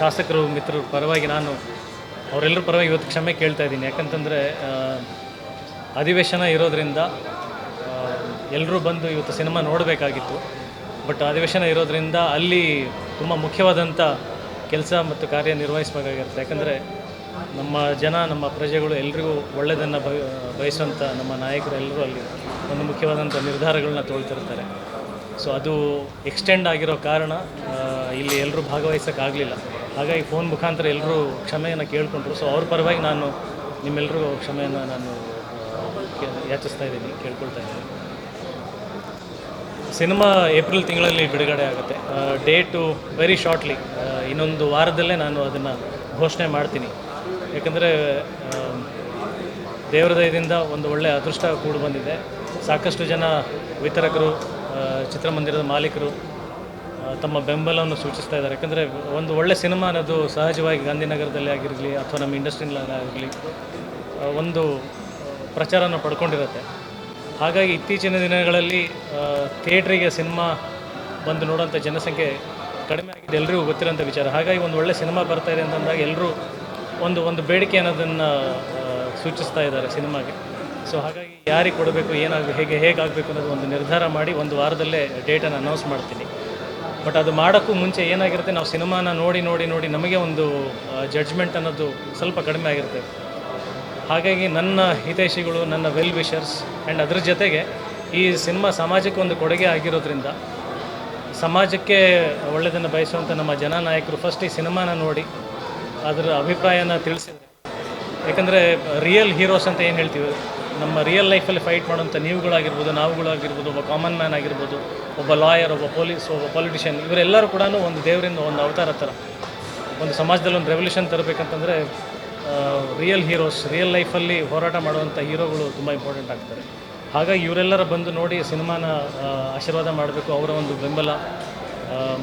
ಶಾಸಕರು, ಮಿತ್ರರು ಪರವಾಗಿ ನಾನು ಅವರೆಲ್ಲರ ಪರವಾಗಿ ಇವತ್ತು ಕ್ಷಮೆ ಕೇಳ್ತಾ ಇದ್ದೀನಿ. ಯಾಕಂತಂದರೆ ಅಧಿವೇಶನ ಇರೋದರಿಂದ ಎಲ್ಲರೂ ಬಂದು ಇವತ್ತು ಸಿನಿಮಾ ನೋಡಬೇಕಾಗಿತ್ತು. ಬಟ್ ಅಧಿವೇಶನ ಇರೋದ್ರಿಂದ ಅಲ್ಲಿ ತುಂಬ ಮುಖ್ಯವಾದಂಥ ಕೆಲಸ ಮತ್ತು ಕಾರ್ಯ ನಿರ್ವಹಿಸಬೇಕಾಗಿರುತ್ತೆ. ಯಾಕಂದರೆ ನಮ್ಮ ಜನ, ನಮ್ಮ ಪ್ರಜೆಗಳು ಎಲ್ರಿಗೂ ಒಳ್ಳೆಯದನ್ನು ಬಯ ಬಯಸುವಂಥ ನಮ್ಮ ನಾಯಕರು ಎಲ್ಲರೂ ಅಲ್ಲಿ ಒಂದು ಮುಖ್ಯವಾದಂಥ ನಿರ್ಧಾರಗಳನ್ನ ತೊಗೊಳ್ತಿರ್ತಾರೆ. ಸೊ ಅದು ಎಕ್ಸ್ಟೆಂಡ್ ಆಗಿರೋ ಕಾರಣ ಇಲ್ಲಿ ಎಲ್ಲರೂ ಭಾಗವಹಿಸೋಕ್ಕಾಗಲಿಲ್ಲ. ಹಾಗಾಗಿ ಫೋನ್ ಮುಖಾಂತರ ಎಲ್ಲರೂ ಕ್ಷಮೆಯನ್ನು ಕೇಳಿಕೊಂಡ್ರು. ಸೊ ಅವ್ರ ಪರವಾಗಿ ನಾನು ನಿಮ್ಮೆಲ್ಲರಿಗೂ ಕ್ಷಮೆಯನ್ನು ನಾನು ಯಾಚಿಸ್ತಾ ಇದ್ದೀನಿ, ಕೇಳ್ಕೊಳ್ತಾ ಇದ್ದೀನಿ. ಸಿನಿಮಾ ಏಪ್ರಿಲ್ ತಿಂಗಳಲ್ಲಿ ಬಿಡುಗಡೆ ಆಗುತ್ತೆ. ಡೇಟು ವೆರಿ ಶಾರ್ಟ್ಲಿ ಇನ್ನೊಂದು ವಾರದಲ್ಲೇ ನಾನು ಅದನ್ನು ಘೋಷಣೆ ಮಾಡ್ತೀನಿ. ಯಾಕಂದರೆ ದೇವರ ದಯದಿಂದ ಒಂದು ಒಳ್ಳೆಯ ಅದೃಷ್ಟ ಕೂಡಿ ಬಂದಿದೆ ಸಾಕಷ್ಟು ಜನ ವಿತರಕರು ಚಿತ್ರಮಂದಿರದ ಮಾಲೀಕರು ತಮ್ಮ ಬೆಂಬಲವನ್ನು ಸೂಚಿಸ್ತಾ ಇದ್ದಾರೆ. ಯಾಕಂದರೆ ಒಂದು ಒಳ್ಳೆ ಸಿನಿಮಾ ಅನ್ನೋದು ಸಹಜವಾಗಿ ಗಾಂಧಿನಗರದಲ್ಲಿ ಆಗಿರಲಿ ಅಥವಾ ನಮ್ಮ ಇಂಡಸ್ಟ್ರಿನಲ್ಲಿ ಆಗಿರಲಿ ಒಂದು ಪ್ರಚಾರನ ಪಡ್ಕೊಂಡಿರುತ್ತೆ. ಹಾಗಾಗಿ ಇತ್ತೀಚಿನ ದಿನಗಳಲ್ಲಿ ಥಿಯೇಟ್ರಿಗೆ ಸಿನಿಮಾ ಬಂದು ನೋಡೋಂಥ ಜನಸಂಖ್ಯೆ ಕಡಿಮೆ ಆಗಿದೆ. ಎಲ್ಲರಿಗೂ ಗೊತ್ತಿರೋಂಥ ವಿಚಾರ. ಹಾಗಾಗಿ ಒಂದು ಒಳ್ಳೆ ಸಿನಿಮಾ ಬರ್ತಾ ಇದೆ ಅಂತಂದಾಗ ಎಲ್ಲರೂ ಒಂದು ಒಂದು ಬೇಡಿಕೆ ಅನ್ನೋದನ್ನು ಸೂಚಿಸ್ತಾ ಇದ್ದಾರೆ ಸಿನಿಮಾಗೆ. ಸೊ ಹಾಗಾಗಿ ಯಾರಿಗೆ ಕೊಡಬೇಕು ಏನಾಗಬೇಕು ಹೇಗೆ, ಹೇಗಾಗಬೇಕು ಅನ್ನೋದು ಒಂದು ನಿರ್ಧಾರ ಮಾಡಿ ಒಂದು ವಾರದಲ್ಲೇ ಡೇಟನ್ನು ಅನೌನ್ಸ್ ಮಾಡ್ತೀನಿ. ಬಟ್ ಅದು ಮಾಡೋಕ್ಕೂ ಮುಂಚೆ ಏನಾಗಿರುತ್ತೆ, ನಾವು ಸಿನಿಮಾನ ನೋಡಿ ನೋಡಿ ನೋಡಿ ನಮಗೆ ಒಂದು ಜಡ್ಜ್ಮೆಂಟ್ ಅನ್ನೋದು ಸ್ವಲ್ಪ ಕಡಿಮೆ ಆಗಿರುತ್ತೆ. ಹಾಗಾಗಿ ನನ್ನ ಹಿತೈಷಿಗಳು, ನನ್ನ ವೆಲ್ ವಿಷರ್ಸ್ ಆ್ಯಂಡ್ ಅದ್ರ ಜೊತೆಗೆ ಈ ಸಿನಿಮಾ ಸಮಾಜಕ್ಕೆ ಒಂದು ಕೊಡುಗೆ ಆಗಿರೋದ್ರಿಂದ, ಸಮಾಜಕ್ಕೆ ಒಳ್ಳೆಯದನ್ನು ಬಯಸುವಂಥ ನಮ್ಮ ಜನನಾಯಕರು ಫಸ್ಟ್ ಈ ಸಿನಿಮಾನ ನೋಡಿ, ಅದರ ಅಭಿಪ್ರಾಯನ ತಿಳಿಸಿದ್ರು. ಯಾಕಂದರೆ ರಿಯಲ್ ಹೀರೋಸ್ ಅಂತ ಏನು ಹೇಳ್ತೀವಿ? ನಮ್ಮ ರಿಯಲ್ ಲೈಫಲ್ಲಿ ಫೈಟ್ ಮಾಡುವಂಥ ನೀವುಗಳಾಗಿರ್ಬೋದು, ನಾವುಗಳಾಗಿರ್ಬೋದು, ಒಬ್ಬ ಕಾಮನ್ ಮ್ಯಾನ್ ಆಗಿರ್ಬೋದು, ಒಬ್ಬ ಲಾಯರ್ ಒಬ್ಬ ಪೊಲೀಸ್ ಒಬ್ಬ ಪೊಲಿಟಿಷಿಯನ್ ಇವರೆಲ್ಲರೂ ಕೂಡ ಒಂದು ದೇವರಿಂದ ಒಂದು ಅವತಾರ ಥರ, ಒಂದು ಸಮಾಜದಲ್ಲಿ ಒಂದು ರೆವಲ್ಯೂಷನ್ ತರಬೇಕಂತಂದರೆ ರಿಯಲ್ ಹೀರೋಸ್ ರಿಯಲ್ ಲೈಫಲ್ಲಿ ಹೋರಾಟ ಮಾಡುವಂಥ ಹೀರೋಗಳು ತುಂಬ ಇಂಪಾರ್ಟೆಂಟ್ ಆಗ್ತಾರೆ. ಹಾಗಾಗಿ ಇವರೆಲ್ಲರ ಬಂದು ನೋಡಿ ಸಿನಿಮಾನ ಆಶೀರ್ವಾದ ಮಾಡಬೇಕು ಅವರ ಒಂದು ಬೆಂಬಲ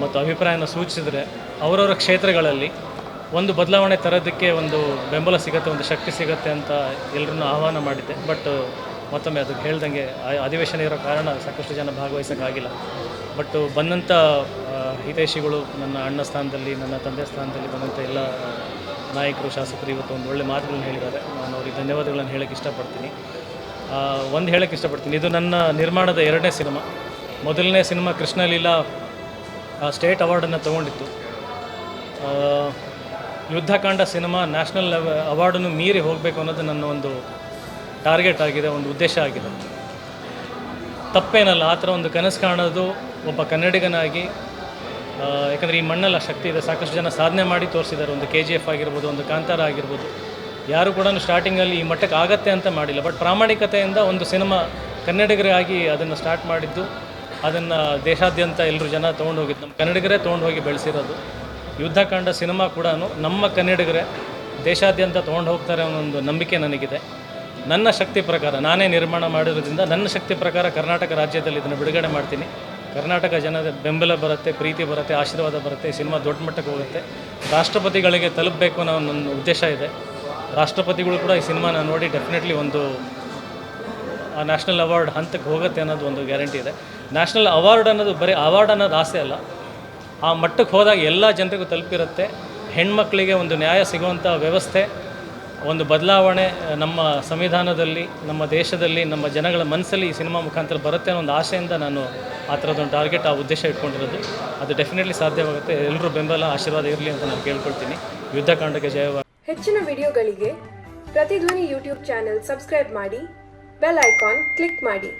ಮತ್ತು ಅಭಿಪ್ರಾಯನ ಸೂಚಿಸಿದರೆ ಅವರವರ ಕ್ಷೇತ್ರಗಳಲ್ಲಿ ಒಂದು ಬದಲಾವಣೆ ತರೋದಕ್ಕೆ ಒಂದು ಬೆಂಬಲ ಸಿಗುತ್ತೆ, ಒಂದು ಶಕ್ತಿ ಸಿಗುತ್ತೆ ಅಂತ ಎಲ್ಲರನ್ನು ಆಹ್ವಾನ ಮಾಡಿದ್ದೆ. ಬಟ್ ಮತ್ತೊಮ್ಮೆ ಅದಕ್ಕೆ ಹೇಳ್ದಂಗೆ ಅಧಿವೇಶನ ಇರೋ ಕಾರಣ ಸಾಕಷ್ಟು ಜನ ಭಾಗವಹಿಸೋಕ್ಕಾಗಿಲ್ಲ. ಬಟ್ ಬಂದಂಥ ಹಿತೈಷಿಗಳು ನನ್ನ ಅಣ್ಣ ಸ್ಥಾನದಲ್ಲಿ, ನನ್ನ ತಂದೆ ಸ್ಥಾನದಲ್ಲಿ ಬಂದಂಥ ಎಲ್ಲ ನಾಯಕರು, ಶಾಸಕರು ಇವತ್ತು ಒಂದು ಒಳ್ಳೆ ಮಾತುಗಳನ್ನ ಹೇಳಿದ್ದಾರೆ. ನಾನು ಅವ್ರಿಗೆ ಧನ್ಯವಾದಗಳನ್ನು ಹೇಳೋಕ್ಕೆ ಇಷ್ಟಪಡ್ತೀನಿ. ಒಂದು ಹೇಳೋಕ್ಕೆ ಇಷ್ಟಪಡ್ತೀನಿ. ಇದು ನನ್ನ ನಿರ್ಮಾಣದ ಎರಡನೇ ಸಿನಿಮಾ. ಮೊದಲನೇ ಸಿನಿಮಾ ಕೃಷ್ಣಲೀಲಾ ಸ್ಟೇಟ್ ಅವಾರ್ಡನ್ನು ತೊಗೊಂಡಿತ್ತು. ಯುದ್ಧಕಾಂಡ ಸಿನಿಮಾ ನ್ಯಾಷನಲ್ ಅವಾರ್ಡನ್ನು ಮೀರಿ ಹೋಗಬೇಕು ಅನ್ನೋದು ನನ್ನ ಒಂದು ಟಾರ್ಗೆಟ್ ಆಗಿದೆ, ಒಂದು ಉದ್ದೇಶ ಆಗಿದೆ. ತಪ್ಪೇನಲ್ಲ, ಆ ಥರ ಒಂದು ಕನಸು ಕಾಣೋದು ಒಬ್ಬ ಕನ್ನಡಿಗನಾಗಿ ಯಾಕಂದರೆ ಈ ಮಣ್ಣಲ್ಲಿ ಶಕ್ತಿ ಇದೆ, ಸಾಕಷ್ಟು ಜನ ಸಾಧನೆ ಮಾಡಿ ತೋರಿಸಿದ್ದಾರೆ. ಒಂದು ಕೆ ಜಿ ಎಫ್ ಆಗಿರ್ಬೋದು, ಒಂದು ಕಾಂತಾರ ಆಗಿರ್ಬೋದು. ಯಾರು ಕೂಡ ಸ್ಟಾರ್ಟಿಂಗಲ್ಲಿ ಈ ಮಟ್ಟಕ್ಕೆ ಆಗತ್ತೆ ಅಂತ ಮಾಡಿಲ್ಲ. ಬಟ್ ಪ್ರಾಮಾಣಿಕತೆಯಿಂದ ಒಂದು ಸಿನಿಮಾ ಕನ್ನಡಿಗರಾಗಿ ಅದನ್ನು ಸ್ಟಾರ್ಟ್ ಮಾಡಿದ್ದು, ಅದನ್ನು ದೇಶಾದ್ಯಂತ ಎಲ್ಲರೂ ಜನ ತೊಗೊಂಡು ಹೋಗಿದ್ದು. ನಮ್ಮ ಕನ್ನಡಿಗರೇ ತೊಗೊಂಡು ಹೋಗಿ ಬೆಳೆಸಿರೋದು. ಯುದ್ಧಕಾಂಡ ಸಿನಿಮಾ ಕೂಡ ನಮ್ಮ ಕನ್ನಡಿಗರೇ ದೇಶಾದ್ಯಂತ ತೊಗೊಂಡು ಹೋಗ್ತಾರೆ ಅನ್ನೋ ಒಂದು ನಂಬಿಕೆ ನನಗಿದೆ. ನನ್ನ ಶಕ್ತಿ ಪ್ರಕಾರ, ನಾನೇ ನಿರ್ಮಾಣ ಮಾಡಿರೋದ್ರಿಂದ ನನ್ನ ಶಕ್ತಿ ಪ್ರಕಾರ ಕರ್ನಾಟಕ ರಾಜ್ಯದಲ್ಲಿ ಇದನ್ನು ಬಿಡುಗಡೆ ಮಾಡ್ತೀನಿ. ಕರ್ನಾಟಕ ಜನದ ಬೆಂಬಲ ಬರುತ್ತೆ, ಪ್ರೀತಿ ಬರುತ್ತೆ, ಆಶೀರ್ವಾದ ಬರುತ್ತೆ, ಸಿನಿಮಾ ದೊಡ್ಡ ಮಟ್ಟಕ್ಕೆ ಹೋಗುತ್ತೆ. ರಾಷ್ಟ್ರಪತಿಗಳಿಗೆ ತಲುಪಬೇಕು ಅನ್ನೋ ನನ್ನ ಉದ್ದೇಶ ಇದೆ. ರಾಷ್ಟ್ರಪತಿಗಳು ಕೂಡ ಈ ಸಿನಿಮಾನ ನೋಡಿ ಡೆಫಿನೆಟ್ಲಿ ಒಂದು, ಆ ನ್ಯಾಷನಲ್ ಅವಾರ್ಡ್ ಹಂತಕ್ಕೆ ಹೋಗುತ್ತೆ ಅನ್ನೋದು ಒಂದು ಗ್ಯಾರಂಟಿ ಇದೆ. ನ್ಯಾಷನಲ್ ಅವಾರ್ಡ್ ಅನ್ನೋದು ಬರೀ ಅವಾರ್ಡ್ ಅನ್ನೋದು ಆಸೆ ಅಲ್ಲ. ಆ ಮಟ್ಟಕ್ಕೆ ಹೋದಾಗ ಎಲ್ಲ ಜನರಿಗೂ ತಲುಪಿರುತ್ತೆ. ಹೆಣ್ಮಕ್ಳಿಗೆ ಒಂದು ನ್ಯಾಯ ಸಿಗುವಂಥ ವ್ಯವಸ್ಥೆ, ಒಂದು ಬದಲಾವಣೆ ನಮ್ಮ ಸಂವಿಧಾನದಲ್ಲಿ, ನಮ್ಮ ದೇಶದಲ್ಲಿ, ನಮ್ಮ ಜನಗಳ ಮನಸ್ಸಲ್ಲಿ ಈ ಸಿನಿಮಾ ಮುಖಾಂತರ ಬರುತ್ತೆ ಅನ್ನೋ ಒಂದು ಆಸೆಯಿಂದ ನಾನು ಆ ಥರದೊಂದು ಟಾರ್ಗೆಟ್, ಆ ಉದ್ದೇಶ ಇಟ್ಕೊಂಡಿರೋದು. ಅದು ಡೆಫಿನೆಟ್ಲಿ ಸಾಧ್ಯವಾಗುತ್ತೆ. ಎಲ್ಲರೂ ಬೆಂಬಲ, ಆಶೀರ್ವಾದ ಇರಲಿ ಅಂತ ನಾನು ಕೇಳ್ಕೊಳ್ತೀನಿ. ಯುದ್ಧಕಾಂಡಕ್ಕೆ ಜಯವಾಗಿ ಹೆಚ್ಚಿನ ವಿಡಿಯೋಗಳಿಗೆ ಪ್ರತಿಧ್ವನಿ ಯೂಟ್ಯೂಬ್ ಚಾನೆಲ್ ಸಬ್ಸ್ಕ್ರೈಬ್ ಮಾಡಿ, ಬೆಲ್ ಐಕಾನ್ ಕ್ಲಿಕ್ ಮಾಡಿ.